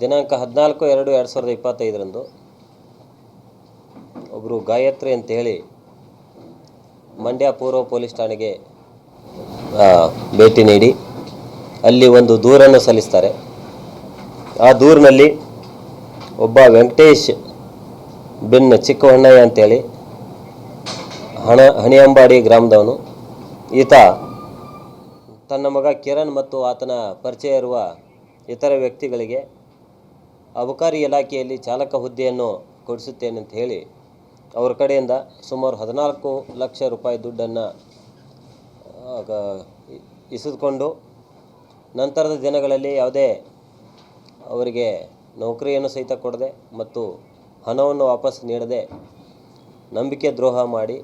ದಿನಾಂಕ ಹದಿನಾಲ್ಕು ಎರಡು ಎರಡು ಸಾವಿರದ ಇಪ್ಪತ್ತೈದರಂದು ಒಬ್ಬರು ಗಾಯತ್ರಿ ಅಂತೇಳಿ ಮಂಡ್ಯ ಪೂರ್ವ ಪೊಲೀಸ್ ಠಾಣೆಗೆ ಭೇಟಿ ನೀಡಿ ಅಲ್ಲಿ ಒಂದು ದೂರನ್ನು ಸಲ್ಲಿಸ್ತಾರೆ. ಆ ದೂರಿನಲ್ಲಿ ಒಬ್ಬ ವೆಂಕಟೇಶ್ ಬಿನ್ ಚಿಕ್ಕಹೊಣ್ಣಯ್ಯ ಅಂತೇಳಿ ಹಣ, ಹಣಿಯಂಬಾಡಿ ಗ್ರಾಮದವನು. ಈತ ತನ್ನ ಮಗ ಕಿರಣ್ ಮತ್ತು ಆತನ ಪರಿಚಯ ಇರುವ ಇತರ ವ್ಯಕ್ತಿಗಳಿಗೆ ಅಬಕಾರಿ ಇಲಾಖೆಯಲ್ಲಿ ಚಾಲಕ ಹುದ್ದೆಯನ್ನು ಕೊಡಿಸುತ್ತೇನೆ ಅಂತ ಹೇಳಿ ಅವ್ರ ಕಡೆಯಿಂದ ಸುಮಾರು ಹದಿನಾಲ್ಕು ಲಕ್ಷ ರೂಪಾಯಿ ದುಡ್ಡನ್ನು ಇಸಿದುಕೊಂಡು ನಂತರದ ದಿನಗಳಲ್ಲಿ ಯಾವುದೇ ಅವರಿಗೆ ನೌಕರಿಯನ್ನು ಸಹಿತ ಕೊಡದೆ ಮತ್ತು ಹಣವನ್ನು ವಾಪಸ್ ನೀಡದೆ ನಂಬಿಕೆ ದ್ರೋಹ ಮಾಡಿ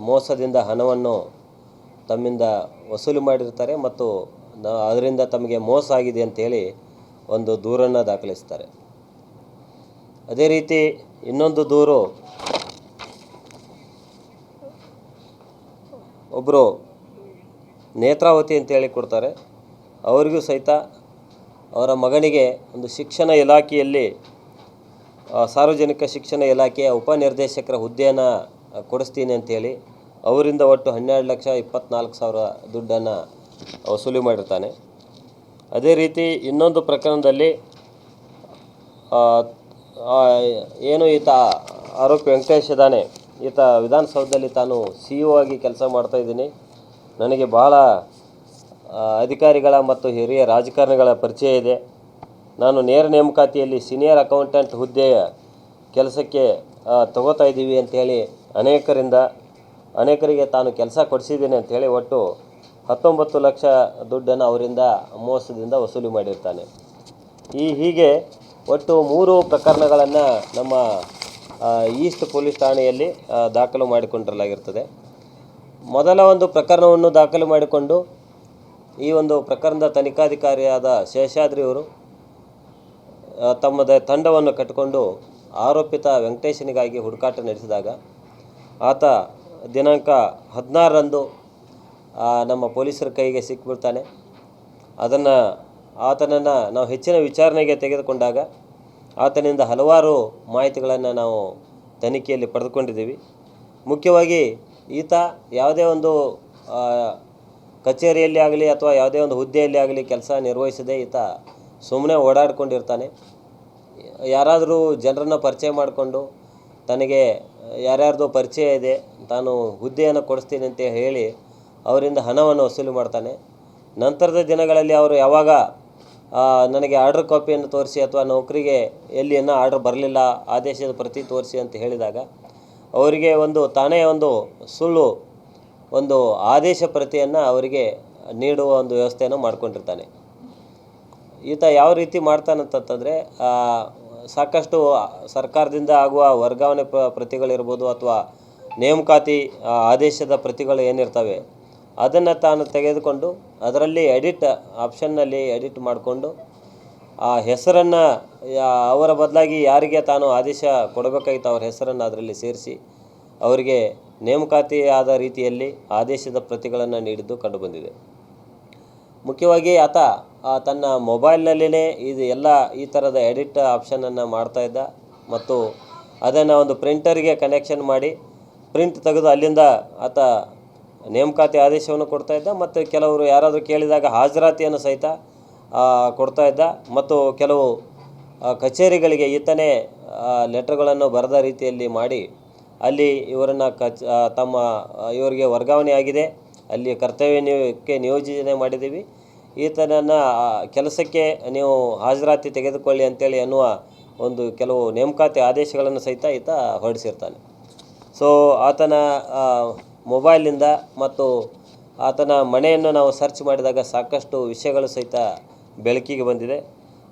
ಮೋಸದಿಂದ ಹಣವನ್ನು ತಮ್ಮಿಂದ ವಸೂಲಿ ಮಾಡಿರ್ತಾರೆ ಮತ್ತು ಅದರಿಂದ ತಮಗೆ ಮೋಸ ಆಗಿದೆ ಅಂತೇಳಿ ಒಂದು ದೂರನ್ನು ದಾಖಲಿಸ್ತಾರೆ. ಅದೇ ರೀತಿ ಇನ್ನೊಂದು ದೂರು ಒಬ್ಬರು ನೇತ್ರಾವತಿ ಅಂತೇಳಿ ಕೊಡ್ತಾರೆ. ಅವರಿಗೂ ಸಹಿತ ಅವರ ಮಗನಿಗೆ ಒಂದು ಶಿಕ್ಷಣ ಇಲಾಖೆಯಲ್ಲಿ ಸಾರ್ವಜನಿಕ ಶಿಕ್ಷಣ ಇಲಾಖೆಯ ಉಪನಿರ್ದೇಶಕರ ಹುದ್ದೆಯನ್ನು ಕೊಡಿಸ್ತೀನಿ ಅಂಥೇಳಿ ಅವರಿಂದ ಒಟ್ಟು ಹನ್ನೆರಡು ಲಕ್ಷ ಇಪ್ಪತ್ನಾಲ್ಕು ಸಾವಿರ ದುಡ್ಡನ್ನು ವಸೂಲಿ ಮಾಡಿರ್ತಾನೆ. ಅದೇ ರೀತಿ ಇನ್ನೊಂದು ಪ್ರಕರಣದಲ್ಲಿ ಏನು ಈತ ಆರೋಪಿ ವೆಂಕಟೇಶ್ ಇದ್ದಾನೆ. ಈತ ವಿಧಾನಸೌಧದಲ್ಲಿ ತಾನು ಸಿ ಇ ಆಗಿ ಕೆಲಸ ಮಾಡ್ತಾಯಿದ್ದೀನಿ ನನಗೆ ಭಾಳ ಅಧಿಕಾರಿಗಳ ಮತ್ತು ಹಿರಿಯ ರಾಜಕಾರಣಿಗಳ ಪರಿಚಯ ಇದೆ. ನಾನು ನೇರ ನೇಮಕಾತಿಯಲ್ಲಿ ಸೀನಿಯರ್ ಅಕೌಂಟೆಂಟ್ ಹುದ್ದೆಯ ಕೆಲಸಕ್ಕೆ ತಗೋತಾ ಇದ್ದೀವಿ ಅಂಥೇಳಿ ಅನೇಕರಿಂದ, ಅನೇಕರಿಗೆ ತಾನು ಕೆಲಸ ಕೊಡಿಸಿದ್ದೀನಿ ಅಂಥೇಳಿ ಒಟ್ಟು ಹತ್ತೊಂಬತ್ತು ಲಕ್ಷ ದುಡ್ಡನ್ನು ಅವರಿಂದ ಮೋಸದಿಂದ ವಸೂಲಿ ಮಾಡಿರ್ತಾನೆ. ಈ ಹೀಗೆ ಒಟ್ಟು ಮೂರು ಪ್ರಕರಣಗಳನ್ನು ನಮ್ಮ ಈಸ್ಟ್ ಪೊಲೀಸ್ ಠಾಣೆಯಲ್ಲಿ ದಾಖಲು ಮಾಡಿಕೊಂಡಿರಲಾಗಿರ್ತದೆ. ಮೊದಲ ಒಂದು ಪ್ರಕರಣವನ್ನು ದಾಖಲು ಮಾಡಿಕೊಂಡು ಈ ಒಂದು ಪ್ರಕರಣದ ತನಿಖಾಧಿಕಾರಿಯಾದ ಶೇಷಾದ್ರಿಯವರು ತಮ್ಮದೇ ತಂಡವನ್ನು ಕಟ್ಟಿಕೊಂಡು ಆರೋಪಿತ ವೆಂಕಟೇಶನಿಗಾಗಿ ಹುಡುಕಾಟ ನಡೆಸಿದಾಗ ಆತ ದಿನಾಂಕ ಹದಿನಾರರಂದು ನಮ್ಮ ಪೊಲೀಸರ ಕೈಗೆ ಸಿಕ್ಕಿಬಿಡ್ತಾನೆ ಅದನ್ನು ಆತನನ್ನು ನಾವು ಹೆಚ್ಚಿನ ವಿಚಾರಣೆಗೆ ತೆಗೆದುಕೊಂಡಾಗ ಆತನಿಂದ ಹಲವಾರು ಮಾಹಿತಿಗಳನ್ನು ನಾವು ತನಿಖೆಯಲ್ಲಿ ಪಡೆದುಕೊಂಡಿದ್ದೀವಿ. ಮುಖ್ಯವಾಗಿ ಈತ ಯಾವುದೇ ಒಂದು ಕಚೇರಿಯಲ್ಲಿ ಆಗಲಿ ಅಥವಾ ಯಾವುದೇ ಒಂದು ಹುದ್ದೆಯಲ್ಲಿ ಆಗಲಿ ಕೆಲಸ ನಿರ್ವಹಿಸದೆ ಈತ ಸುಮ್ಮನೆ ಓಡಾಡ್ಕೊಂಡಿರ್ತಾನೆ. ಯಾರಾದರೂ ಜನರನ್ನು ಪರಿಚಯ ಮಾಡಿಕೊಂಡು ತನಗೆ ಯಾರ್ಯಾರ್ದೋ ಪರಿಚಯ ಇದೆ, ತಾನು ಹುದ್ದೆಯನ್ನು ಕೊಡಿಸ್ತೀನಿ ಅಂತ ಹೇಳಿ ಅವರಿಂದ ಹಣವನ್ನು ವಸೂಲಿ ಮಾಡ್ತಾನೆ. ನಂತರದ ದಿನಗಳಲ್ಲಿ ಅವರು ಯಾವಾಗ ನನಗೆ ಆರ್ಡರ್ ಕಾಪಿಯನ್ನು ತೋರಿಸಿ ಅಥವಾ ನೌಕರಿಗೆ ಎಲ್ಲಿ ಏನೋ ಆರ್ಡರ್ ಬರಲಿಲ್ಲ, ಆದೇಶದ ಪ್ರತಿ ತೋರಿಸಿ ಅಂತ ಹೇಳಿದಾಗ, ಅವರಿಗೆ ಒಂದು, ತಾನೇ ಒಂದು ಸುಳ್ಳು, ಒಂದು ಆದೇಶ ಪ್ರತಿಯನ್ನು ಅವರಿಗೆ ನೀಡುವ ಒಂದು ವ್ಯವಸ್ಥೆಯನ್ನು ಮಾಡಿಕೊಂಡಿರ್ತಾನೆ. ಈತ ಯಾವ ರೀತಿ ಮಾಡ್ತಾನಂತಂತಂದರೆ ಸಾಕಷ್ಟು ಸರ್ಕಾರದಿಂದ ಆಗುವ ವರ್ಗಾವಣೆ ಪ್ರ ಪ್ರತಿಗಳಿರ್ಬೋದು ಅಥವಾ ನೇಮಕಾತಿ ಆದೇಶದ ಪ್ರತಿಗಳು ಏನಿರ್ತವೆ ಅದನ್ನು ತಾನು ತೆಗೆದುಕೊಂಡು ಅದರಲ್ಲಿ ಎಡಿಟ್ ಆಪ್ಷನ್ನಲ್ಲಿ ಎಡಿಟ್ ಮಾಡಿಕೊಂಡು ಆ ಹೆಸರನ್ನು ಅವರ ಬದಲಾಗಿ ಯಾರಿಗೆ ತಾನು ಆದೇಶ ಕೊಡಬೇಕಾಗಿತ್ತು ಅವರ ಹೆಸರನ್ನು ಅದರಲ್ಲಿ ಸೇರಿಸಿ ಅವರಿಗೆ ನೇಮಕಾತಿ ಆದ ರೀತಿಯಲ್ಲಿ ಆದೇಶದ ಪ್ರತಿಗಳನ್ನು ನೀಡಿದ್ದು ಕಂಡುಬಂದಿದೆ. ಮುಖ್ಯವಾಗಿ ಆತ ತನ್ನ ಮೊಬೈಲ್ನಲ್ಲೇ ಇದು ಎಲ್ಲ ಈ ಥರದ ಎಡಿಟ್ ಆಪ್ಷನನ್ನು ಮಾಡ್ತಾಯಿದ್ದ ಮತ್ತು ಅದನ್ನು ಒಂದು ಪ್ರಿಂಟರ್ಗೆ ಕನೆಕ್ಷನ್ ಮಾಡಿ ಪ್ರಿಂಟ್ ತೆಗೆದು ಅಲ್ಲಿಂದ ಆತ ನೇಮಕಾತಿ ಆದೇಶವನ್ನು ಕೊಡ್ತಾ ಇದ್ದ ಮತ್ತು ಕೆಲವರು ಯಾರಾದರೂ ಕೇಳಿದಾಗ ಹಾಜರಾತಿಯನ್ನು ಸಹಿತ ಕೊಡ್ತಾ ಇದ್ದ ಮತ್ತು ಕೆಲವು ಕಚೇರಿಗಳಿಗೆ ಈತನೇ ಲೆಟರ್ಗಳನ್ನು ಬರೆದ ರೀತಿಯಲ್ಲಿ ಮಾಡಿ ಅಲ್ಲಿ ಇವರನ್ನು ಕಚ್ ತಮ್ಮ ಇವರಿಗೆ ವರ್ಗಾವಣೆ ಆಗಿದೆ. ಅಲ್ಲಿ ಕರ್ತವ್ಯ ನಿಯೋಗಕ್ಕೆ ನಿಯೋಜನೆ ಮಾಡಿದ್ದೀವಿ. ಈತನನ್ನು ಕೆಲಸಕ್ಕೆ ನೀವು ಹಾಜರಾತಿ ತೆಗೆದುಕೊಳ್ಳಿ ಅಂತೇಳಿ ಅನ್ನುವ ಒಂದು ಕೆಲವು ನೇಮಕಾತಿ ಆದೇಶಗಳನ್ನು ಸಹಿತ ಈತ ಹೊರಡಿಸಿರ್ತಾನೆ. ಸೊ ಆತನ ಮೊಬೈಲಿಂದ ಮತ್ತು ಆತನ ಮನೆಯನ್ನು ನಾವು ಸರ್ಚ್ ಮಾಡಿದಾಗ ಸಾಕಷ್ಟು ವಿಷಯಗಳು ಸಹಿತ ಬೆಳಕಿಗೆ ಬಂದಿದೆ.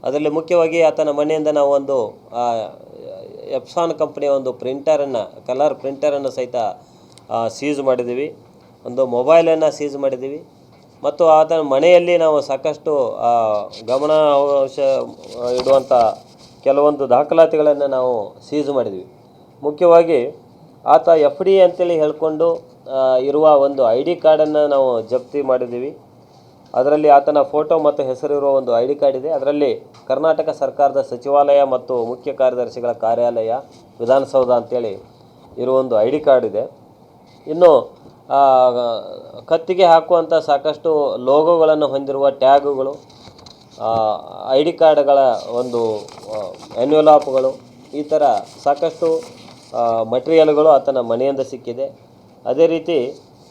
ಅದರಲ್ಲಿ ಮುಖ್ಯವಾಗಿ ಆತನ ಮನೆಯಿಂದ ನಾವು ಒಂದು ಎಪ್ಸಾನ್ ಕಂಪ್ನಿಯ ಒಂದು ಪ್ರಿಂಟರನ್ನು, ಕಲರ್ ಪ್ರಿಂಟರನ್ನು ಸಹಿತ ಸೀಸ್ ಮಾಡಿದ್ದೀವಿ. ಒಂದು ಮೊಬೈಲನ್ನು ಸೀಸ್ ಮಾಡಿದ್ದೀವಿ. ಮತ್ತು ಆತನ ಮನೆಯಲ್ಲಿ ನಾವು ಸಾಕಷ್ಟು ಗಮನ ಇಡುವಂಥ ಕೆಲವೊಂದು ದಾಖಲಾತಿಗಳನ್ನು ನಾವು ಸೀಸ್ ಮಾಡಿದ್ವಿ ಮುಖ್ಯವಾಗಿ ಆತ ಎಫ್ ಡಿ ಅಂತೇಳಿ ಹೇಳ್ಕೊಂಡು ಇರುವ ಒಂದು ಐ ಡಿ ಕಾರ್ಡನ್ನು ನಾವು ಜಪ್ತಿ ಮಾಡಿದ್ದೀವಿ. ಅದರಲ್ಲಿ ಆತನ ಫೋಟೋ ಮತ್ತು ಹೆಸರಿರುವ ಒಂದು ಐ ಡಿ ಕಾರ್ಡ್ ಇದೆ. ಅದರಲ್ಲಿ ಕರ್ನಾಟಕ ಸರ್ಕಾರದ ಸಚಿವಾಲಯ ಮತ್ತು ಮುಖ್ಯ ಕಾರ್ಯದರ್ಶಿಗಳ ಕಾರ್ಯಾಲಯ, ವಿಧಾನಸೌಧ ಅಂತೇಳಿ ಇರುವ ಒಂದು ಐ ಡಿ ಕಾರ್ಡ್ ಇದೆ. ಇನ್ನು ಕತ್ತಿಗೆ ಹಾಕುವಂಥ ಸಾಕಷ್ಟು ಲೋಗೋಗಳನ್ನು ಹೊಂದಿರುವ ಟ್ಯಾಗುಗಳು ಐ ಡಿ ಕಾರ್ಡ್ಗಳ ಒಂದು ಎನ್ವೆಲಾಪ್ಗಳು ಈ ಥರ ಸಾಕಷ್ಟು ಮಟೀರಿಯಲ್ಗಳು ಆತನ ಮನೆಯಿಂದ ಸಿಕ್ಕಿದೆ. ಅದೇ ರೀತಿ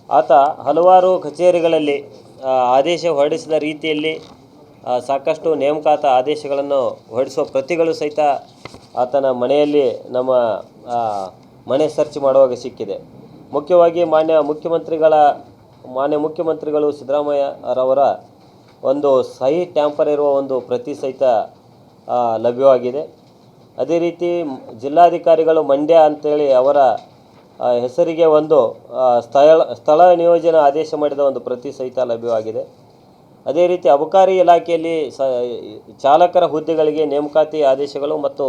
ಆತ ಹಲವಾರು ಕಚೇರಿಗಳಲ್ಲಿ ಆದೇಶ ಹೊರಡಿಸಿದ ರೀತಿಯಲ್ಲಿ ಸಾಕಷ್ಟು ನೇಮಕಾತ ಆದೇಶಗಳನ್ನು ಹೊರಡಿಸುವ ಪ್ರತಿಗಳು ಸಹಿತ ಆತನ ಮನೆಯಲ್ಲಿ ನಮ್ಮ ಮನೆ ಸರ್ಚ್ ಮಾಡುವಾಗ ಸಿಕ್ಕಿದೆ. ಮುಖ್ಯವಾಗಿ ಮಾನ್ಯ ಮುಖ್ಯಮಂತ್ರಿಗಳ, ಮಾನ್ಯ ಮುಖ್ಯಮಂತ್ರಿಗಳು ಸಿದ್ದರಾಮಯ್ಯರವರ ಒಂದು ಸಹಿ ಟ್ಯಾಂಪರ್ ಇರುವ ಒಂದು ಪ್ರತಿ ಸಹಿತ ಲಭ್ಯವಾಗಿದೆ. ಅದೇ ರೀತಿ ಜಿಲ್ಲಾಧಿಕಾರಿಗಳು ಮಂಡ್ಯ ಅಂತೇಳಿ ಅವರ ಹೆಸರಿಗೆ ಒಂದು ಸ್ಥಳ ಸ್ಥಳ ನಿಯೋಜನೆ ಆದೇಶ ಮಾಡಿದ ಒಂದು ಪ್ರತಿ ಸಹಿತ ಲಭ್ಯವಾಗಿದೆ. ಅದೇ ರೀತಿ ಅಬಕಾರಿ ಇಲಾಖೆಯಲ್ಲಿ ಸ, ಚಾಲಕರ ಹುದ್ದೆಗಳಿಗೆ ನೇಮಕಾತಿ ಆದೇಶಗಳು ಮತ್ತು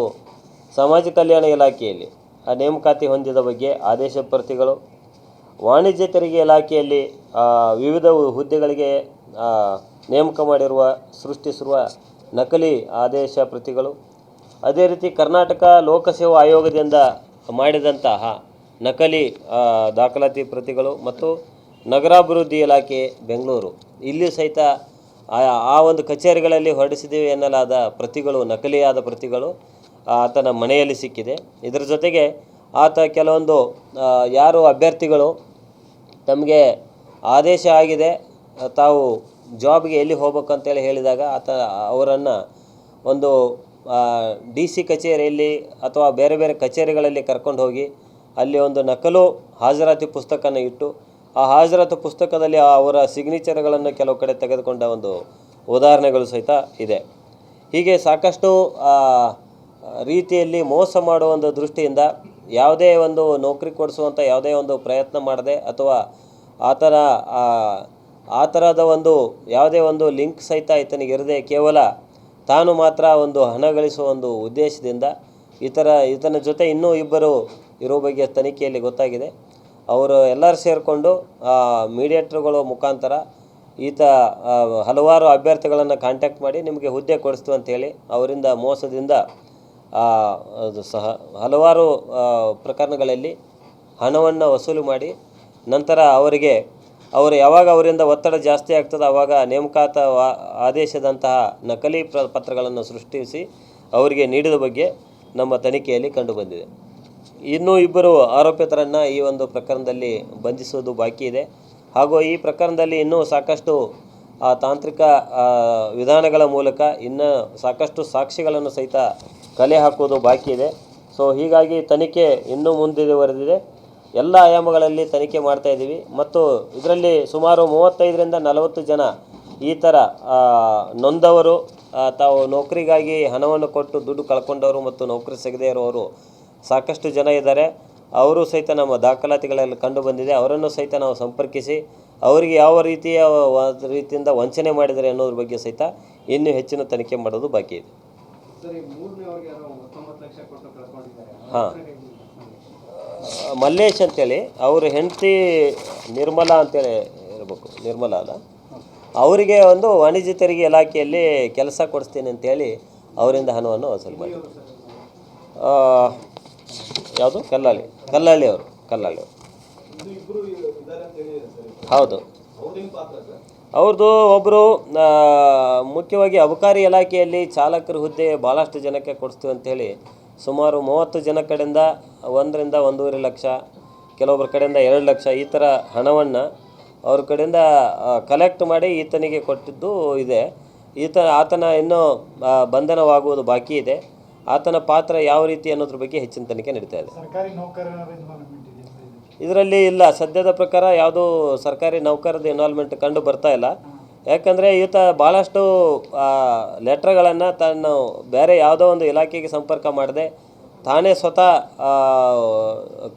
ಸಮಾಜ ಕಲ್ಯಾಣ ಇಲಾಖೆಯಲ್ಲಿ ಆ ನೇಮಕಾತಿ ಹೊಂದಿದ ಬಗ್ಗೆ ಆದೇಶ ಪ್ರತಿಗಳು ವಾಣಿಜ್ಯ ತೆರಿಗೆ ಇಲಾಖೆಯಲ್ಲಿ ವಿವಿಧ ಹುದ್ದೆಗಳಿಗೆ ನೇಮಕ ಮಾಡಿರುವ, ಸೃಷ್ಟಿಸಿರುವ ನಕಲಿ ಆದೇಶ ಪ್ರತಿಗಳು ಅದೇ ರೀತಿ ಕರ್ನಾಟಕ ಲೋಕಸೇವಾ ಆಯೋಗದಿಂದ ಮಾಡಿದಂತಹ ನಕಲಿ ದಾಖಲಾತಿ ಪ್ರತಿಗಳು ಮತ್ತು ನಗರಾಭಿವೃದ್ಧಿ ಇಲಾಖೆ ಬೆಂಗಳೂರು. ಇಲ್ಲಿ ಸಹಿತ ಆ ಒಂದು ಕಚೇರಿಗಳಲ್ಲಿ ಹೊರಡಿಸಿದ್ದೀವಿ ಎನ್ನಲಾದ ಪ್ರತಿಗಳು, ನಕಲಿಯಾದ ಪ್ರತಿಗಳು ಆತನ ಮನೆಯಲ್ಲಿ ಸಿಕ್ಕಿದೆ. ಇದರ ಜೊತೆಗೆ ಆತ ಕೆಲವೊಂದು ಯಾರು ಅಭ್ಯರ್ಥಿಗಳು ತಮಗೆ ಆದೇಶ ಆಗಿದೆ, ತಾವು ಜಾಬ್ಗೆ ಎಲ್ಲಿ ಹೋಗ್ಬೇಕಂತೇಳಿ ಹೇಳಿದಾಗ ಆತ ಅವರನ್ನು ಒಂದು ಡಿ ಸಿ ಕಚೇರಿಯಲ್ಲಿ ಅಥವಾ ಬೇರೆ ಬೇರೆ ಕಚೇರಿಗಳಲ್ಲಿ ಕರ್ಕೊಂಡು ಹೋಗಿ ಅಲ್ಲಿ ಒಂದು ನಕಲು ಹಾಜರಾತಿ ಪುಸ್ತಕನ ಇಟ್ಟು ಆ ಹಾಜರಾತಿ ಪುಸ್ತಕದಲ್ಲಿ ಅವರ ಸಿಗ್ನೇಚರ್ಗಳನ್ನು ಕೆಲವು ಕಡೆ ತೆಗೆದುಕೊಂಡ ಒಂದು ಉದಾಹರಣೆಗಳು ಸಹಿತ ಇದೆ. ಹೀಗೆ ಸಾಕಷ್ಟು ರೀತಿಯಲ್ಲಿ ಮೋಸ ಮಾಡುವ ಒಂದು ದೃಷ್ಟಿಯಿಂದ ಯಾವುದೇ ಒಂದು ನೌಕರಿ ಕೊಡಿಸುವಂಥ ಯಾವುದೇ ಒಂದು ಪ್ರಯತ್ನ ಮಾಡದೆ ಅಥವಾ ಆ ಥರ ಆ, ಥರದ ಒಂದು ಯಾವುದೇ ಒಂದು ಲಿಂಕ್ ಸಹಿತ ಇರದೆ ಕೇವಲ ತಾನು ಮಾತ್ರ ಒಂದು ಹಣ ಗಳಿಸುವ ಒಂದು ಉದ್ದೇಶದಿಂದ ಇತರ ಈತನ ಜೊತೆ ಇನ್ನೂ ಇಬ್ಬರು ಇರೋ ಬಗ್ಗೆ ತನಿಖೆಯಲ್ಲಿ ಗೊತ್ತಾಗಿದೆ. ಅವರು ಎಲ್ಲರೂ ಸೇರಿಕೊಂಡು ಮೀಡಿಯೇಟ್ರುಗಳ ಮುಖಾಂತರ ಈತ ಹಲವಾರು ಅಭ್ಯರ್ಥಿಗಳನ್ನು ಕಾಂಟ್ಯಾಕ್ಟ್ ಮಾಡಿ ನಿಮಗೆ ಹುದ್ದೆ ಕೊಡಿಸ್ತು ಅಂಥೇಳಿ ಅವರಿಂದ ಮೋಸದಿಂದ ಅದು ಸಹ ಹಲವಾರು ಪ್ರಕರಣಗಳಲ್ಲಿ ಹಣವನ್ನು ವಸೂಲು ಮಾಡಿ ನಂತರ ಅವರಿಗೆ, ಅವರು ಯಾವಾಗ ಅವರಿಂದ ಒತ್ತಡ ಜಾಸ್ತಿ ಆಗ್ತದೆ ಆವಾಗ ನೇಮಕಾತ ಆದೇಶದಂತಹ ನಕಲಿ ಪತ್ರಗಳನ್ನು ಸೃಷ್ಟಿಸಿ ಅವರಿಗೆ ನೀಡಿದ ಬಗ್ಗೆ ನಮ್ಮ ತನಿಖೆಯಲ್ಲಿ ಕಂಡುಬಂದಿದೆ ಇನ್ನೂ ಇಬ್ಬರು ಆರೋಪಿತರನ್ನು ಈ ಒಂದು ಪ್ರಕರಣದಲ್ಲಿ ಬಂಧಿಸೋದು ಬಾಕಿ ಇದೆ. ಹಾಗೂ ಈ ಪ್ರಕರಣದಲ್ಲಿ ಇನ್ನೂ ಸಾಕಷ್ಟು ತಾಂತ್ರಿಕ ವಿಧಾನಗಳ ಮೂಲಕ ಇನ್ನೂ ಸಾಕಷ್ಟು ಸಾಕ್ಷಿಗಳನ್ನು ಸಹಿತ ಕಲೆ ಹಾಕುವುದು ಬಾಕಿ ಇದೆ. ಸೊ, ಹೀಗಾಗಿ ತನಿಖೆ ಇನ್ನೂ ಮುಂದುವರೆದಿದೆ. ಎಲ್ಲ ಆಯಾಮಗಳಲ್ಲಿ ತನಿಖೆ ಮಾಡ್ತಾ ಇದ್ದೀವಿ. ಮತ್ತು ಇದರಲ್ಲಿ ಸುಮಾರು ಮೂವತ್ತೈದರಿಂದ ನಲವತ್ತು ಜನ ಈ ಥರ ನೊಂದವರು ತಾವು ನೌಕರಿಗಾಗಿ ಹಣವನ್ನು ಕೊಟ್ಟು ದುಡ್ಡು ಕಳ್ಕೊಂಡವರು ಮತ್ತು ನೌಕರಿ ಸಿಗದೇ ಇರುವವರು ಸಾಕಷ್ಟು ಜನ ಇದ್ದಾರೆ. ಅವರು ಸಹಿತ ನಮ್ಮ ದಾಖಲಾತಿಗಳಲ್ಲಿ ಕಂಡು ಬಂದಿದೆ. ಅವರನ್ನು ಸಹಿತ ನಾವು ಸಂಪರ್ಕಿಸಿ ಅವರಿಗೆ ಯಾವ ರೀತಿಯ ರೀತಿಯಿಂದ ವಂಚನೆ ಮಾಡಿದ್ದಾರೆ ಅನ್ನೋದ್ರ ಬಗ್ಗೆ ಸಹಿತ ಇನ್ನೂ ಹೆಚ್ಚಿನ ತನಿಖೆ ಮಾಡೋದು ಬಾಕಿ ಇದೆ. ಹಾಂ. ಮಲ್ಲೇಶ್ ಅಂತೇಳಿ ಅವ್ರ ಹೆಂಡತಿ ನಿರ್ಮಲಾ ಅಂತೇಳಿ ಇರಬೇಕು. ನಿರ್ಮಲಾ ಅಲ್ಲ. ಅವರಿಗೆ ಒಂದು ವಾಣಿಜ್ಯ ತೆರಿಗೆ ಇಲಾಖೆಯಲ್ಲಿ ಕೆಲಸ ಕೊಡಿಸ್ತೀನಿ ಅಂತೇಳಿ ಅವರಿಂದ ಹಣವನ್ನು ವಸೂಲು ಮಾಡಿ ಯಾವುದು? ಕಲ್ಲಾಲಿ ಕಲ್ಲಾಲಿ ಅವರು ಕಲ್ಲಾಲಿ ಅವರು. ಹೌದು. ಅವ್ರದ್ದು ಒಬ್ಬರು ಮುಖ್ಯವಾಗಿ ಅಬಕಾರಿ ಇಲಾಖೆಯಲ್ಲಿ ಚಾಲಕರ ಹುದ್ದೆ ಭಾಳಷ್ಟು ಜನಕ್ಕೆ ಕೊಡಿಸ್ತೀವಿ ಅಂಥೇಳಿ ಸುಮಾರು ಮೂವತ್ತು ಜನ ಕಡೆಯಿಂದ ಒಂದರಿಂದ ಒಂದೂವರೆ ಲಕ್ಷ ಕೆಲವೊಬ್ಬರ ಕಡೆಯಿಂದ ಎರಡು ಲಕ್ಷ ಈ ಥರ ಹಣವನ್ನು ಅವ್ರ ಕಡೆಯಿಂದ ಕಲೆಕ್ಟ್ ಮಾಡಿ ಈತನಿಗೆ ಕೊಟ್ಟಿದ್ದು ಇದೆ. ಈತ, ಆತನ ಇನ್ನೂ ಬಂಧನವಾಗುವುದು ಬಾಕಿ ಇದೆ. ಆತನ ಪಾತ್ರ ಯಾವ ರೀತಿ ಅನ್ನೋದ್ರ ಬಗ್ಗೆ ಹೆಚ್ಚಿನ ತನಿಖೆ ನಡೀತಾ ಇದೆ. ಇದರಲ್ಲಿ ಇಲ್ಲ ಸದ್ಯದ ಪ್ರಕಾರ ಯಾವುದೂ ಸರ್ಕಾರಿ ನೌಕರದ ಇನ್ವಾಲ್ವ್ಮೆಂಟ್ ಕಂಡು ಬರ್ತಾ ಇಲ್ಲ. ಯಾಕಂದರೆ ಈತ ಭಾಳಷ್ಟು ಲೆಟ್ರ್ಗಳನ್ನು ತಾನು ಬೇರೆ ಯಾವುದೋ ಒಂದು ಇಲಾಖೆಗೆ ಸಂಪರ್ಕ ಮಾಡದೆ ತಾನೇ ಸ್ವತಃ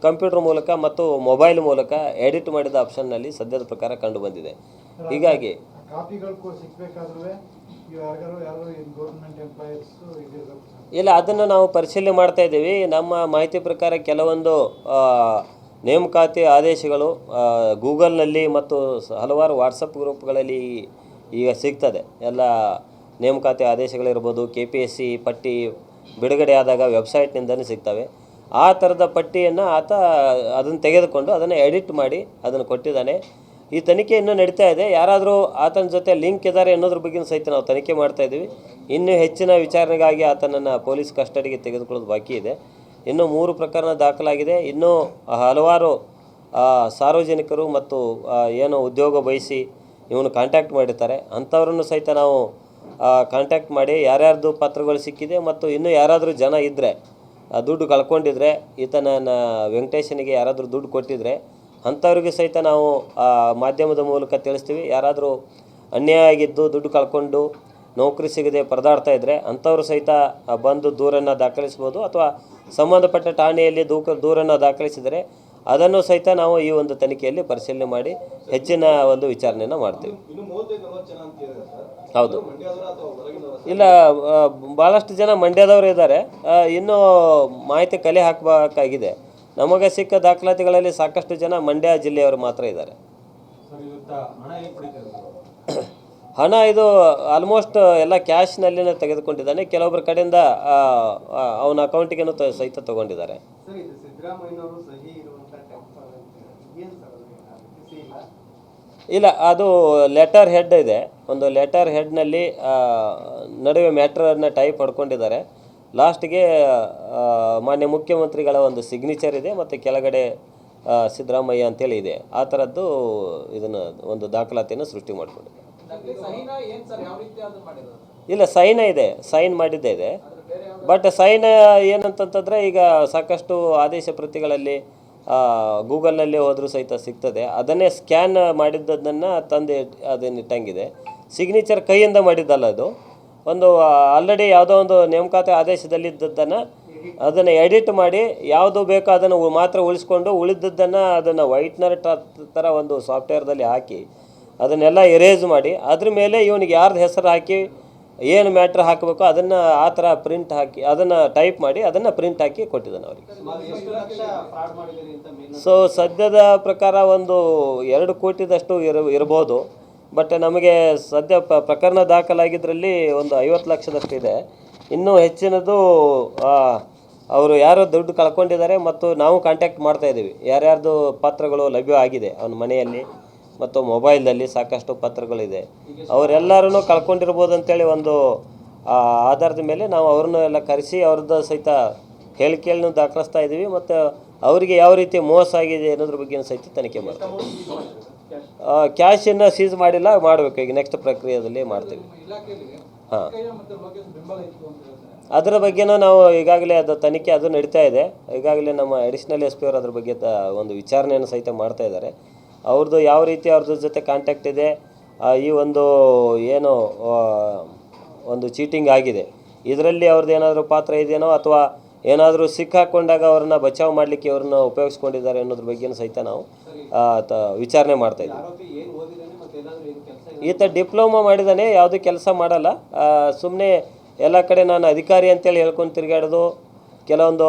ಕಂಪ್ಯೂಟರ್ ಮೂಲಕ ಮತ್ತು ಮೊಬೈಲ್ ಮೂಲಕ ಎಡಿಟ್ ಮಾಡಿದ ಆಪ್ಷನ್ನಲ್ಲಿ ಸದ್ಯದ ಪ್ರಕಾರ ಕಂಡು ಬಂದಿದೆ. ಹೀಗಾಗಿ ಇಲ್ಲ, ಅದನ್ನು ನಾವು ಪರಿಶೀಲನೆ ಮಾಡ್ತಾ ಇದ್ದೀವಿ. ನಮ್ಮ ಮಾಹಿತಿ ಪ್ರಕಾರ ಕೆಲವೊಂದು ನೇಮಕಾತಿ ಆದೇಶಗಳು ಗೂಗಲ್ನಲ್ಲಿ ಮತ್ತು ಹಲವಾರು ವಾಟ್ಸಪ್ ಗ್ರೂಪ್ಗಳಲ್ಲಿ ಈಗ ಸಿಗ್ತದೆ. ಎಲ್ಲ ನೇಮಕಾತಿ ಆದೇಶಗಳಿರ್ಬೋದು ಕೆ ಪಿ ಎಸ್ ಸಿ ಪಟ್ಟಿ ಬಿಡುಗಡೆ ಆದಾಗ ವೆಬ್ಸೈಟ್ನಿಂದಲೇ ಸಿಗ್ತವೆ. ಆ ಥರದ ಪಟ್ಟಿಯನ್ನು ಆತ ಅದನ್ನು ತೆಗೆದುಕೊಂಡು ಅದನ್ನು ಎಡಿಟ್ ಮಾಡಿ ಅದನ್ನು ಕೊಟ್ಟಿದ್ದಾನೆ. ಈ ತನಿಖೆ ಇನ್ನೂ ನಡೀತಾ ಇದೆ. ಯಾರಾದರೂ ಆತನ ಜೊತೆ ಲಿಂಕ್ ಇದ್ದಾರೆ ಅನ್ನೋದ್ರ ಬಗ್ಗೆ ಸಹಿತ ನಾವು ತನಿಖೆ ಮಾಡ್ತಾ ಇದ್ದೀವಿ. ಇನ್ನೂ ಹೆಚ್ಚಿನ ವಿಚಾರಣೆಗಾಗಿ ಆತನನ್ನು ಪೊಲೀಸ್ ಕಸ್ಟಡಿಗೆ ತೆಗೆದುಕೊಳ್ಳೋದು ಬಾಕಿ ಇದೆ. ಇನ್ನೂ ಮೂರು ಪ್ರಕರಣ ದಾಖಲಾಗಿದೆ. ಇನ್ನೂ ಹಲವಾರು ಸಾರ್ವಜನಿಕರು ಮತ್ತು ಏನೋ ಏನು ಉದ್ಯೋಗ ಬಯಸಿ ಇವನು ಕಾಂಟ್ಯಾಕ್ಟ್ ಮಾಡಿರ್ತಾರೆ. ಅಂಥವ್ರನ್ನು ಸಹಿತ ನಾವು ಕಾಂಟ್ಯಾಕ್ಟ್ ಮಾಡಿ ಯಾರ್ಯಾರ್ದು ಪತ್ರಗಳು ಸಿಕ್ಕಿದೆ ಮತ್ತು ಇನ್ನೂ ಯಾರಾದರೂ ಜನ ಇದ್ದರೆ ದುಡ್ಡು ಕಳ್ಕೊಂಡಿದ್ರೆ ಈತನ ವೆಂಕಟೇಶನಿಗೆ ಯಾರಾದರೂ ದುಡ್ಡು ಕೊಟ್ಟಿದ್ರೆ ಅಂಥವ್ರಿಗೆ ಸಹಿತ ನಾವು ಆ, ಮಾಧ್ಯಮದ ಮೂಲಕ ತಿಳಿಸ್ತೀವಿ. ಯಾರಾದರೂ ಅನ್ಯಾಯ ಆಗಿದ್ದು ದುಡ್ಡು ಕಳ್ಕೊಂಡು ನೌಕರಿ ಸಿಗದೆ ಪರದಾಡ್ತಾ ಇದ್ದರೆ ಅಂಥವ್ರು ಸಹಿತ ಬಂದು ದೂರನ್ನು ದಾಖಲಿಸ್ಬೋದು. ಅಥವಾ ಸಂಬಂಧಪಟ್ಟ ಠಾಣೆಯಲ್ಲಿ ದೂಕ ದೂರನ್ನು ದಾಖಲಿಸಿದರೆ ಅದನ್ನು ಸಹಿತ ನಾವು ಈ ಒಂದು ತನಿಖೆಯಲ್ಲಿ ಪರಿಶೀಲನೆ ಮಾಡಿ ಹೆಚ್ಚಿನ ಒಂದು ವಿಚಾರಣೆಯನ್ನು ಮಾಡ್ತೀವಿ. ಹೌದು. ಇಲ್ಲ ಭಾಳಷ್ಟು ಜನ ಮಂಡ್ಯದವರು ಇದ್ದಾರೆ. ಇನ್ನೂ ಮಾಹಿತಿ ಕಲೆ ಹಾಕಬೇಕಾಗಿದೆ. ನಮಗೆ ಸಿಕ್ಕ ದಾಖಲಾತಿಗಳಲ್ಲಿ ಸಾಕಷ್ಟು ಜನ ಮಂಡ್ಯ ಜಿಲ್ಲೆಯವರು ಮಾತ್ರ ಇದ್ದಾರೆ. ಹಣ ಇದು ಆಲ್ಮೋಸ್ಟ್ ಎಲ್ಲ ಕ್ಯಾಶ್ನಲ್ಲಿನೇ ತೆಗೆದುಕೊಂಡಿದ್ದಾನೆ. ಕೆಲವೊಬ್ಬರ ಕಡೆಯಿಂದ ಅವನ ಅಕೌಂಟಿಗೇನು ಸಹಿತ ತಗೊಂಡಿದ್ದಾರೆ. ಇಲ್ಲ, ಅದು ಲೆಟರ್ ಹೆಡ್ ಇದೆ. ಒಂದು ಲೆಟರ್ ಹೆಡ್ನಲ್ಲಿ ನಡುವೆ ಮ್ಯಾಟ್ರನ್ನು ಟೈಪ್ ಹೊಡ್ಕೊಂಡಿದ್ದಾರೆ. ಲಾಸ್ಟ್ಗೆ ಮಾನ್ಯ ಮುಖ್ಯಮಂತ್ರಿಗಳ ಒಂದು ಸಿಗ್ನೇಚರ್ ಇದೆ ಮತ್ತು ಕೆಳಗಡೆ ಸಿದ್ದರಾಮಯ್ಯ ಅಂತೇಳಿ ಇದೆ. ಆ ಥರದ್ದು ಇದನ್ನು ಒಂದು ದಾಖಲಾತಿಯನ್ನು ಸೃಷ್ಟಿ ಮಾಡಿಕೊಂಡಿದೆ. ಇಲ್ಲ ಸೈನ ಇದೆ. ಸೈನ್ ಮಾಡಿದ್ದೇ ಇದೆ. ಬಟ್ ಸೈನ್ ಏನಂತಂತಂದರೆ ಈಗ ಸಾಕಷ್ಟು ಆದೇಶ ಪ್ರತಿಗಳಲ್ಲಿ ಗೂಗಲ್ನಲ್ಲಿ ಹೋದರೂ ಸಹಿತ ಸಿಗ್ತದೆ. ಅದನ್ನೇ ಸ್ಕ್ಯಾನ್ ಮಾಡಿದ್ದನ್ನು ತಂದೆ ಅದನ್ನು ಇಟ್ಟಂಗಿದೆ ಸಿಗ್ನೇಚರ್ ಕೈಯಿಂದ ಮಾಡಿದ್ದಲ್ಲ ಅದು. ಒಂದು ಆಲ್ರೆಡಿ ಯಾವುದೋ ಒಂದು ನೇಮಕಾತಿ ಆದೇಶದಲ್ಲಿದ್ದದ್ದನ್ನು ಅದನ್ನು ಎಡಿಟ್ ಮಾಡಿ ಯಾವುದು ಬೇಕೋ ಅದನ್ನು ಮಾತ್ರ ಉಳಿಸ್ಕೊಂಡು ಉಳಿದದ್ದನ್ನು ಅದನ್ನು ವೈಟ್ನರ್ ಥರ ಒಂದು ಸಾಫ್ಟ್ವೇರ್ದಲ್ಲಿ ಹಾಕಿ ಅದನ್ನೆಲ್ಲ ಎರೇಜ್ ಮಾಡಿ ಅದ್ರ ಮೇಲೆ ಇವನಿಗೆ ಯಾರ್ದು ಹೆಸರು ಹಾಕಿ, ಏನು ಮ್ಯಾಟ್ರ್ ಹಾಕಬೇಕು ಅದನ್ನು ಆ ಥರ ಪ್ರಿಂಟ್ ಹಾಕಿ, ಅದನ್ನು ಟೈಪ್ ಮಾಡಿ ಅದನ್ನು ಪ್ರಿಂಟ್ ಹಾಕಿ ಕೊಟ್ಟಿದ್ದಾನೆ ಅವರಿಗೆ. ಸೊ ಸದ್ಯದ ಪ್ರಕಾರ ಒಂದು ಎರಡು ಕೋಟಿದಷ್ಟು ಇರ, ಇರ್ಬೋದು. ಬಟ್ ನಮಗೆ ಸದ್ಯ ಪ, ಪ್ರಕರಣ ದಾಖಲಾಗಿದ್ದರಲ್ಲಿ ಒಂದು ಐವತ್ತು ಲಕ್ಷದಷ್ಟಿದೆ ಇನ್ನೂ ಹೆಚ್ಚಿನದು ಅವರು ಯಾರೋ ದುಡ್ಡು ಕಳ್ಕೊಂಡಿದ್ದಾರೆ ಮತ್ತು ನಾವು ಕಾಂಟ್ಯಾಕ್ಟ್ ಮಾಡ್ತಾ ಇದ್ದೀವಿ. ಯಾರ್ಯಾರ್ದು ಪತ್ರಗಳು ಲಭ್ಯ ಆಗಿದೆ ಅವನ ಮನೆಯಲ್ಲಿ ಮತ್ತು ಮೊಬೈಲಲ್ಲಿ ಸಾಕಷ್ಟು ಪತ್ರಗಳಿದೆ. ಅವರೆಲ್ಲರೂ ಕಳ್ಕೊಂಡಿರ್ಬೋದು ಅಂತೇಳಿ ಒಂದು ಆಧಾರದ ಮೇಲೆ ನಾವು ಅವ್ರನ್ನ ಎಲ್ಲ ಕರೆಸಿ ಅವ್ರದ್ದು ಸಹಿತ ಹೇಳಿಕೆಯನ್ನು ದಾಖಲಿಸ್ತಾ ಇದ್ದೀವಿ ಮತ್ತು ಅವರಿಗೆ ಯಾವ ರೀತಿ ಮೋಸ ಆಗಿದೆ ಅನ್ನೋದ್ರ ಬಗ್ಗೆ ಸಹಿತ ತನಿಖೆ ಮಾಡ್ತೀವಿ. ಕ್ಯಾಶನ್ನು ಸೀಸ್ ಮಾಡಿಲ್ಲ, ಮಾಡಬೇಕು. ಈಗ ನೆಕ್ಸ್ಟ್ ಪ್ರಕ್ರಿಯೆಯಲ್ಲಿ ಮಾಡ್ತೀವಿ. ಹಾಂ. ಅದರ ಬಗ್ಗೆನೂ ನಾವು ಈಗಾಗಲೇ ಅದು ತನಿಖೆ ಅದು ನಡೀತಾ ಇದೆ. ಈಗಾಗಲೇ ನಮ್ಮ ಅಡಿಷ್ನಲ್ ಎಸ್ ಪಿ ಅವರು ಅದ್ರ ಬಗ್ಗೆ ಒಂದು ವಿಚಾರಣೆಯನ್ನು ಸಹಿತ ಮಾಡ್ತಾ ಇದ್ದಾರೆ. ಅವ್ರದ್ದು ಯಾವ ರೀತಿ ಅವ್ರದ್ದು ಜೊತೆ ಕಾಂಟ್ಯಾಕ್ಟ್ ಇದೆ ಈ ಒಂದು ಏನು ಒಂದು ಚೀಟಿಂಗ್ ಆಗಿದೆ, ಇದರಲ್ಲಿ ಅವ್ರದ್ದು ಏನಾದರೂ ಪಾತ್ರ ಇದೆಯೋ ಅಥವಾ ಏನಾದರೂ ಸಿಕ್ಕಾಕೊಂಡಾಗ ಅವ್ರನ್ನ ಬಚಾವ್ ಮಾಡಲಿಕ್ಕೆ ಅವ್ರನ್ನ ಉಪಯೋಗಿಸ್ಕೊಂಡಿದ್ದಾರೆ ಅನ್ನೋದ್ರ ಬಗ್ಗೆಯೂ ಸಹಿತ ನಾವು ವಿಚಾರಣೆ ಮಾಡ್ತಾ ಇದ್ದೀವಿ ಆರೋಪಿ ಏನು ಓದಿದ್ದಾನೆ ಮತ್ತೆ ಏನಾದರೂ ಏನು ಕೆಲಸ ಈತ ಡಿಪ್ಲೊಮಾ ಮಾಡಿದಾನೆ, ಯಾವುದೂ ಕೆಲಸ ಮಾಡಲ್ಲ. ಸುಮ್ಮನೆ ಎಲ್ಲ ಕಡೆ ನಾನು ಅಧಿಕಾರಿ ಅಂತೇಳಿ ಹೇಳ್ಕೊಂಡು ತಿರುಗಾಡೋದು, ಕೆಲವೊಂದು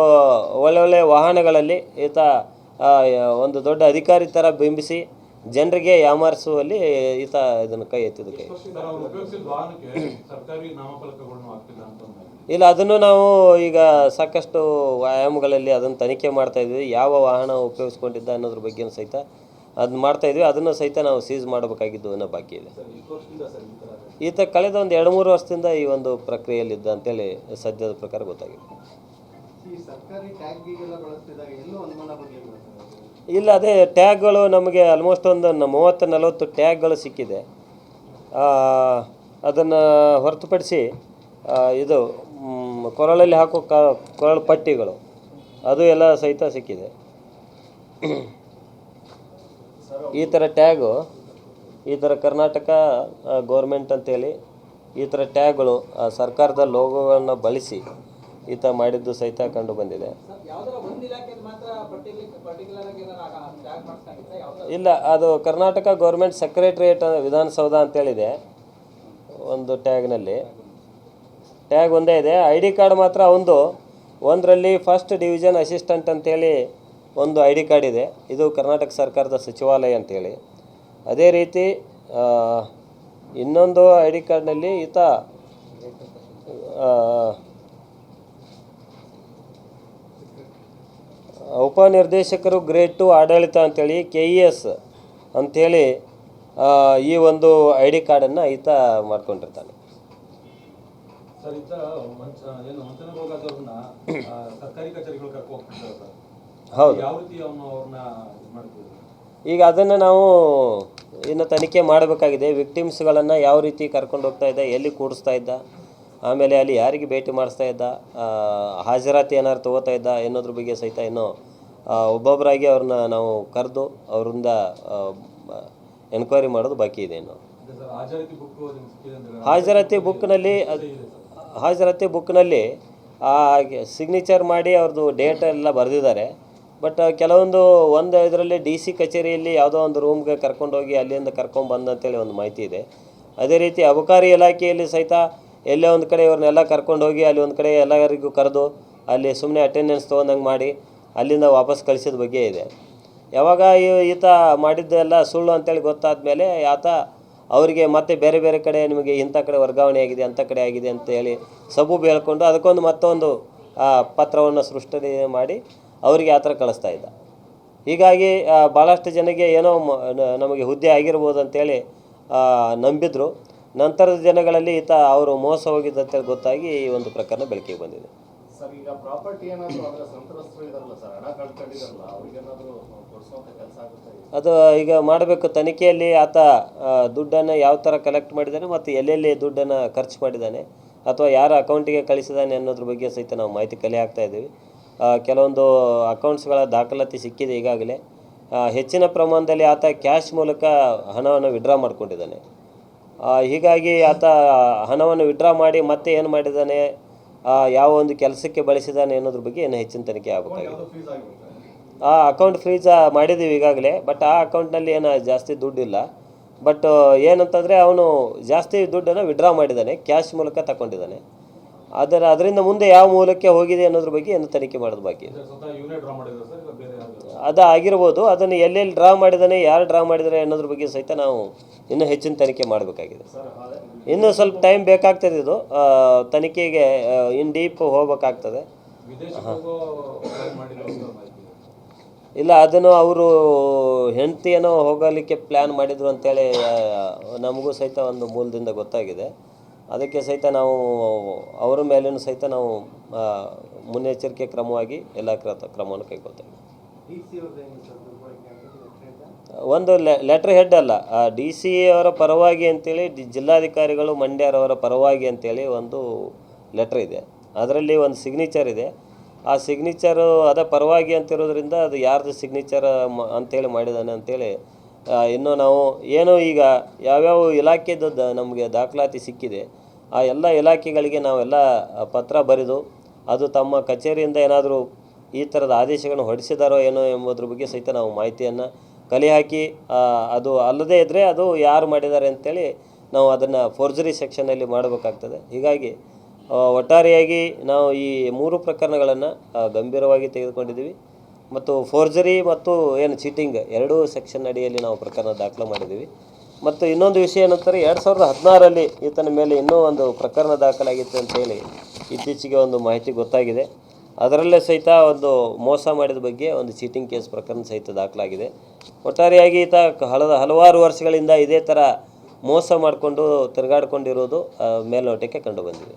ಒಳ್ಳೆ ಒಳ್ಳೆ ವಾಹನಗಳಲ್ಲಿ ಈತ ಒಂದು ದೊಡ್ಡ ಅಧಿಕಾರಿ ಥರ ಬಿಂಬಿಸಿ ಜನರಿಗೆ ಯಾಮಾರಿಸುವಲ್ಲಿ ಈತ ಇದನ್ನು ಕೈ ಎತ್ತಿದ ಕೈ. ಇಲ್ಲ ಅದನ್ನು ನಾವು ಈಗ ಸಾಕಷ್ಟು ವ್ಯಾಯಾಮಗಳಲ್ಲಿ ಅದನ್ನು ತನಿಖೆ ಮಾಡ್ತಾ ಇದ್ವಿ. ಯಾವ ವಾಹನ ಉಪಯೋಗಿಸ್ಕೊಂಡಿದ್ದ ಅನ್ನೋದ್ರ ಬಗ್ಗೆ ಸಹಿತ ಅದನ್ನ ಮಾಡ್ತಾ ಇದ್ವಿ. ಅದನ್ನು ಸಹಿತ ನಾವು ಸೀಸ್ ಮಾಡಬೇಕಾಗಿದ್ದು ಅನ್ನೋ ಬಾಕಿ ಇದೆ? ಈತ ಕಳೆದ ಒಂದು ಎರಡು ಮೂರು ವರ್ಷದಿಂದ ಈ ಒಂದು ಪ್ರಕ್ರಿಯೆಯಲ್ಲಿದ್ದ ಅಂತೇಳಿ ಸದ್ಯದ ಪ್ರಕಾರ ಗೊತ್ತಾಗಿದೆ. ಇಲ್ಲ ಅದೇ ಟ್ಯಾಗ್ಗಳು ನಮಗೆ ಆಲ್ಮೋಸ್ಟ್ ಒಂದು ಮೂವತ್ತು ನಲವತ್ತು ಟ್ಯಾಗ್ಗಳು ಸಿಕ್ಕಿದೆ. ಅದನ್ನು ಹೊರತುಪಡಿಸಿ ಇದು ಕೊರಳಲ್ಲಿ ಹಾಕೋ ಕ, ಕೊರಳು ಪಟ್ಟಿಗಳು. ಅದು ಎಲ್ಲ ಸಹಿತ ಸಿಕ್ಕಿದೆ. ಈ ಥರ ಟ್ಯಾಗು ಈ ಥರ ಕರ್ನಾಟಕ ಗೌರ್ಮೆಂಟ್ ಅಂತೇಳಿ ಈ ಥರ ಟ್ಯಾಗ್ಗಳು ಸರ್ಕಾರದ ಲೋಗೋಗಳನ್ನು ಬಳಸಿ ಈತ ಮಾಡಿದ್ದು ಸಹಿತ ಕಂಡು ಬಂದಿದೆ. ಇಲ್ಲ, ಅದು ಕರ್ನಾಟಕ ಗೌರ್ಮೆಂಟ್ ಸೆಕ್ರೆಟ್ರಿಯೇಟ್ ವಿಧಾನಸೌಧ ಅಂತೇಳಿದೆ. ಒಂದು ಟ್ಯಾಗ್ನಲ್ಲಿ ಟ್ಯಾಗ್ ಒಂದೇ ಇದೆ. ಐ ಡಿ ಕಾರ್ಡ್ ಮಾತ್ರ ಒಂದು. ಒಂದರಲ್ಲಿ ಫಸ್ಟ್ ಡಿವಿಷನ್ ಅಸಿಸ್ಟೆಂಟ್ ಅಂತೇಳಿ ಒಂದು ಐ ಡಿ ಕಾರ್ಡ್ ಇದೆ. ಇದು ಕರ್ನಾಟಕ ಸರ್ಕಾರದ ಸಚಿವಾಲಯ ಅಂತೇಳಿ. ಅದೇ ರೀತಿ ಇನ್ನೊಂದು ಐ ಡಿ ಕಾರ್ಡ್ನಲ್ಲಿ ಈತ ಉಪನಿರ್ದೇಶಕರು ಗ್ರೇಡ್ ಟು ಆಡಳಿತ ಅಂತೇಳಿ ಕೆ ಇ ಎಸ್ ಅಂಥೇಳಿ ಈ ಒಂದು ಐ ಡಿ ಕಾರ್ಡನ್ನು ಈತ ಮಾಡ್ಕೊಂಡಿರ್ತಾನೆ. ಸರ್ ಇತ್ತ ಮಂಚ ಏನು ಮಂಚನಗೋಗಾದವ್ರನ್ನ ಸರ್ಕಾರಿ ಕಚೇರಿಗಳು ಕರ್ಕೊ ಹೋಗ್ತಿದ್ದಾರೆ ಸರ್ ಹೌದು. ಯಾವ ರೀತಿ ಅವನು ಅವ್ರನ್ನ ಇದು ಮಾಡ್ತಿದ್ರು ಈಗ ಅದನ್ನು ನಾವು ಇನ್ನು ತನಿಖೆ ಮಾಡಬೇಕಾಗಿದೆ. ವಿಕ್ಟಿಮ್ಸ್ಗಳನ್ನು ಯಾವ ರೀತಿ ಕರ್ಕೊಂಡು ಹೋಗ್ತಾ ಇದ್ದ ಎಲ್ಲಿ ಕೂಡಿಸ್ತಾ ಇದ್ದ ಆಮೇಲೆ ಅಲ್ಲಿ ಯಾರಿಗೆ ಭೇಟಿ ಮಾಡಿಸ್ತಾ ಇದ್ದ ಹಾಜರಾತಿ ಏನಾದ್ರು ತಗೋತಾ ಇದ್ದ ಅನ್ನೋದ್ರ ಬಗ್ಗೆ ಸಹಿತ ಇನ್ನೂ ಒಬ್ಬೊಬ್ಬರಾಗಿ ಅವ್ರನ್ನ ನಾವು ಕರೆದು ಅವರಿಂದ ಎನ್ಕ್ವೈರಿ ಮಾಡೋದು ಬಾಕಿ ಇದೆ ಇನ್ನು. ಹಾಜರಾತಿ ಬುಕ್ನಲ್ಲಿ ಹಾಜರಾತಿ ಬುಕ್ನಲ್ಲಿ ಆ ಸಿಗ್ನೇಚರ್ ಮಾಡಿ ಅವ್ರದ್ದು ಡೇಟ್ ಎಲ್ಲ ಬರೆದಿದ್ದಾರೆ. ಬಟ್ ಕೆಲವೊಂದು ಒಂದು ಇದರಲ್ಲಿ ಡಿ ಸಿ ಕಚೇರಿಯಲ್ಲಿ ಯಾವುದೋ ಒಂದು ರೂಮ್ಗೆ ಕರ್ಕೊಂಡೋಗಿ ಅಲ್ಲಿಂದ ಕರ್ಕೊಂಡು ಬಂದಂತೇಳಿ ಒಂದು ಮಾಹಿತಿ ಇದೆ. ಅದೇ ರೀತಿ ಅಬಕಾರಿ ಇಲಾಖೆಯಲ್ಲಿ ಸಹಿತ ಎಲ್ಲೇ ಒಂದು ಕಡೆ ಇವ್ರನ್ನೆಲ್ಲ ಕರ್ಕೊಂಡೋಗಿ ಅಲ್ಲಿ ಒಂದು ಕಡೆ ಎಲ್ಲರಿಗೂ ಕರೆದು ಅಲ್ಲಿ ಸುಮ್ಮನೆ ಅಟೆಂಡೆನ್ಸ್ ತೊಗೊಂಡಂಗೆ ಮಾಡಿ ಅಲ್ಲಿಂದ ವಾಪಸ್ ಕಳಿಸಿದ ಬಗ್ಗೆ ಇದೆ. ಯಾವಾಗ ಈತ ಮಾಡಿದ್ದೆಲ್ಲ ಸುಳ್ಳು ಅಂತೇಳಿ ಗೊತ್ತಾದ ಮೇಲೆ ಆತ ಅವರಿಗೆ ಮತ್ತೆ ಬೇರೆ ಬೇರೆ ಕಡೆ ನಿಮಗೆ ಇಂಥ ಕಡೆ ವರ್ಗಾವಣೆ ಆಗಿದೆ, ಅಂಥ ಕಡೆ ಆಗಿದೆ ಅಂತ ಹೇಳಿ ಸಬು ಹೇಳ್ಕೊಂಡು ಅದಕ್ಕೊಂದು ಮತ್ತೊಂದು ಪತ್ರವನ್ನು ಸೃಷ್ಟಿ ಮಾಡಿ ಅವರಿಗೆ ಆ ಥರ ಕಳಿಸ್ತಾ ಇದ್ದ. ಹೀಗಾಗಿ ಭಾಳಷ್ಟು ಜನಕ್ಕೆ ಏನೋ ನಮಗೆ ಹುದ್ದೆ ಆಗಿರ್ಬೋದು ಅಂತೇಳಿ ನಂಬಿದ್ರು. ನಂತರದ ದಿನಗಳಲ್ಲಿ ಈತ ಅವರು ಮೋಸ ಹೋಗಿದ್ದಂತೇಳಿ ಗೊತ್ತಾಗಿ ಈ ಒಂದು ಪ್ರಕರಣ ಬೆಳಕಿಗೆ ಬಂದಿದೆ. ಅದು ಈಗ ಮಾಡಬೇಕು. ತನಿಖೆಯಲ್ಲಿ ಆತ ದುಡ್ಡನ್ನು ಯಾವ ಥರ ಕಲೆಕ್ಟ್ ಮಾಡಿದ್ದಾನೆ ಮತ್ತು ಎಲ್ಲೆಲ್ಲಿ ದುಡ್ಡನ್ನು ಖರ್ಚು ಮಾಡಿದ್ದಾನೆ ಅಥವಾ ಯಾರ ಅಕೌಂಟಿಗೆ ಕಳಿಸಿದ್ದಾನೆ ಅನ್ನೋದ್ರ ಬಗ್ಗೆ ಸಹಿತ ನಾವು ಮಾಹಿತಿ ಕಲೆ ಹಾಕ್ತಾ ಇದ್ದೀವಿ. ಕೆಲವೊಂದು ಅಕೌಂಟ್ಸ್ಗಳ ದಾಖಲಾತಿ ಸಿಕ್ಕಿದೆ ಈಗಾಗಲೇ. ಹೆಚ್ಚಿನ ಪ್ರಮಾಣದಲ್ಲಿ ಆತ ಕ್ಯಾಶ್ ಮೂಲಕ ಹಣವನ್ನು ವಿಡ್ರಾ ಮಾಡಿಕೊಂಡಿದ್ದಾನೆ. ಹೀಗಾಗಿ ಆತ ಹಣವನ್ನು ವಿಡ್ರಾ ಮಾಡಿ ಮತ್ತೆ ಏನು ಮಾಡಿದ್ದಾನೆ ಯಾವ ಒಂದು ಕೆಲಸಕ್ಕೆ ಬಳಸಿದ್ದಾನೆ ಅನ್ನೋದ್ರ ಬಗ್ಗೆ ಏನು ಹೆಚ್ಚಿನ ತನಿಖೆ ಆಗಬೇಕಾಗಿದೆ. ಆ ಅಕೌಂಟ್ ಫ್ರೀಜ್ ಮಾಡಿದ್ದೀವಿ ಈಗಾಗಲೇ ಬಟ್ ಆ ಅಕೌಂಟ್ನಲ್ಲಿ ಏನು ಜಾಸ್ತಿ ದುಡ್ಡಿಲ್ಲ. ಬಟ್ ಏನಂತಂದರೆ ಅವನು ಜಾಸ್ತಿ ದುಡ್ಡನ್ನು ವಿಡ್ರಾ ಮಾಡಿದ್ದಾನೆ ಕ್ಯಾಶ್ ಮೂಲಕ ತಗೊಂಡಿದ್ದಾನೆ ಅದರ ಅದರಿಂದ ಮುಂದೆ ಯಾವ ಮೂಲಕ್ಕೆ ಹೋಗಿದೆ ಅನ್ನೋದ್ರ ಬಗ್ಗೆ ಏನು ತನಿಖೆ ಮಾಡೋದು ಬಾಕಿ ಮಾಡಿದ್ರು ಅದು ಆಗಿರ್ಬೋದು ಅದನ್ನು ಎಲ್ಲೆಲ್ಲಿ ಡ್ರಾ ಮಾಡಿದ್ದಾನೆ ಯಾರು ಡ್ರಾ ಮಾಡಿದ್ದಾರೆ ಅನ್ನೋದ್ರ ಬಗ್ಗೆ ಸಹಿತ ನಾವು ಇನ್ನೂ ಹೆಚ್ಚಿನ ತನಿಖೆ ಮಾಡಬೇಕಾಗಿದೆ. ಇನ್ನೂ ಸ್ವಲ್ಪ ಟೈಮ್ ಬೇಕಾಗ್ತದೆ ಇದು. ತನಿಖೆಗೆ ಇನ್ ಡೀಪ್ ಹೋಗ್ಬೇಕಾಗ್ತದೆ ವಿದೇಶಕ್ಕೆ ಹೋಗೋ plan ಮಾಡಿರೋ ಅಂತ ಮಾಹಿತಿ ಇದೆ. ಇಲ್ಲ, ಅದನ್ನು ಅವರು ಹೆಂಡತಿಯನ್ನು ಹೋಗಲಿಕ್ಕೆ ಪ್ಲ್ಯಾನ್ ಮಾಡಿದ್ರು ಅಂತೇಳಿ ನಮಗೂ ಸಹಿತ ಒಂದು ಮೂಲದಿಂದ ಗೊತ್ತಾಗಿದೆ. ಅದಕ್ಕೆ ಸಹಿತ ನಾವು, ಅವರ ಮೇಲೂ ಸಹಿತ ನಾವು ಮುನ್ನೆಚ್ಚರಿಕೆ ಕ್ರಮವಾಗಿ ಎಲ್ಲ ಕ್ರ, ಕ್ರಮವನ್ನು ಕೈಗೊಳ್ತೇವೆ. ಒಂದು ಲೆಟ್ರ್ ಹೆಡ್ ಅಲ್ಲ ಡಿ ಸಿ ಅವರ ಪರವಾಗಿ ಅಂತೇಳಿ ಜಿಲ್ಲಾಧಿಕಾರಿಗಳು, ಮಂಡ್ಯರವರ ಪರವಾಗಿ ಅಂತೇಳಿ ಒಂದು ಲೆಟ್ರ್ ಇದೆ. ಅದರಲ್ಲಿ ಒಂದು ಸಿಗ್ನೇಚರ್ ಇದೆ. ಆ ಸಿಗ್ನೇಚರು ಅದ ಪರವಾಗಿ ಅಂತಿರೋದ್ರಿಂದ ಅದು ಯಾರ್ದು ಸಿಗ್ನೇಚರ್ ಅಂತೇಳಿ ಮಾಡಿದ್ದಾನೆ ಅಂತೇಳಿ ಇನ್ನೂ ನಾವು ಏನು ಈಗ ಯಾವ್ಯಾವ ಇಲಾಖೆದು ದ ನಮಗೆ ದಾಖಲಾತಿ ಸಿಕ್ಕಿದೆ, ಆ ಎಲ್ಲ ಇಲಾಖೆಗಳಿಗೆ ನಾವೆಲ್ಲ ಪತ್ರ ಬರೆದು ಅದು ತಮ್ಮ ಕಚೇರಿಯಿಂದ ಏನಾದರೂ ಈ ಥರದ ಆದೇಶಗಳನ್ನು ಹೊರಡಿಸಿದಾರೋ ಏನೋ ಎಂಬುದ್ರ ಬಗ್ಗೆ ಸಹಿತ ನಾವು ಮಾಹಿತಿಯನ್ನು ಕಲೆ ಹಾಕಿ ಅದು ಅಲ್ಲದೇ ಇದ್ದರೆ ಅದು ಯಾರು ಮಾಡಿದ್ದಾರೆ ಅಂತೇಳಿ ನಾವು ಅದನ್ನು ಫೋರ್ಜರಿ ಸೆಕ್ಷನಲ್ಲಿ ಮಾಡಬೇಕಾಗ್ತದೆ. ಹೀಗಾಗಿ ಒಟ್ಟಾರೆಯಾಗಿ ನಾವು ಈ ಮೂರು ಪ್ರಕರಣಗಳನ್ನು ಗಂಭೀರವಾಗಿ ತೆಗೆದುಕೊಂಡಿದ್ದೀವಿ. ಮತ್ತು ಫೋರ್ಜರಿ ಮತ್ತು ಏನು ಚೀಟಿಂಗ್ ಎರಡೂ ಸೆಕ್ಷನ್ ಅಡಿಯಲ್ಲಿ ನಾವು ಪ್ರಕರಣ ದಾಖಲು ಮಾಡಿದ್ದೀವಿ. ಮತ್ತು ಇನ್ನೊಂದು ವಿಷಯ ಏನಂತಾರೆ ಎರಡು ಸಾವಿರದ ಹದಿನಾರರಲ್ಲಿ ಈತನ ಮೇಲೆ ಇನ್ನೂ ಒಂದು ಪ್ರಕರಣ ದಾಖಲಾಗಿತ್ತು ಅಂತೇಳಿ ಇತ್ತೀಚೆಗೆ ಒಂದು ಮಾಹಿತಿ ಗೊತ್ತಾಗಿದೆ. ಅದರಲ್ಲೇ ಸಹಿತ ಒಂದು ಮೋಸ ಮಾಡಿದ ಬಗ್ಗೆ ಒಂದು ಚೀಟಿಂಗ್ ಕೇಸ್ ಪ್ರಕರಣ ಸಹಿತ ದಾಖಲಾಗಿದೆ. ಒಟ್ಟಾರೆಯಾಗಿ ಈತ ಹಲದ, ಹಲವಾರು ವರ್ಷಗಳಿಂದ ಇದೇ ಥರ ಮೋಸ ಮಾಡಿಕೊಂಡು ತಿರುಗಾಡ್ಕೊಂಡಿರೋದು ಮೇಲ್ನೋಟಕ್ಕೆ ಕಂಡು ಬಂದಿದೆ.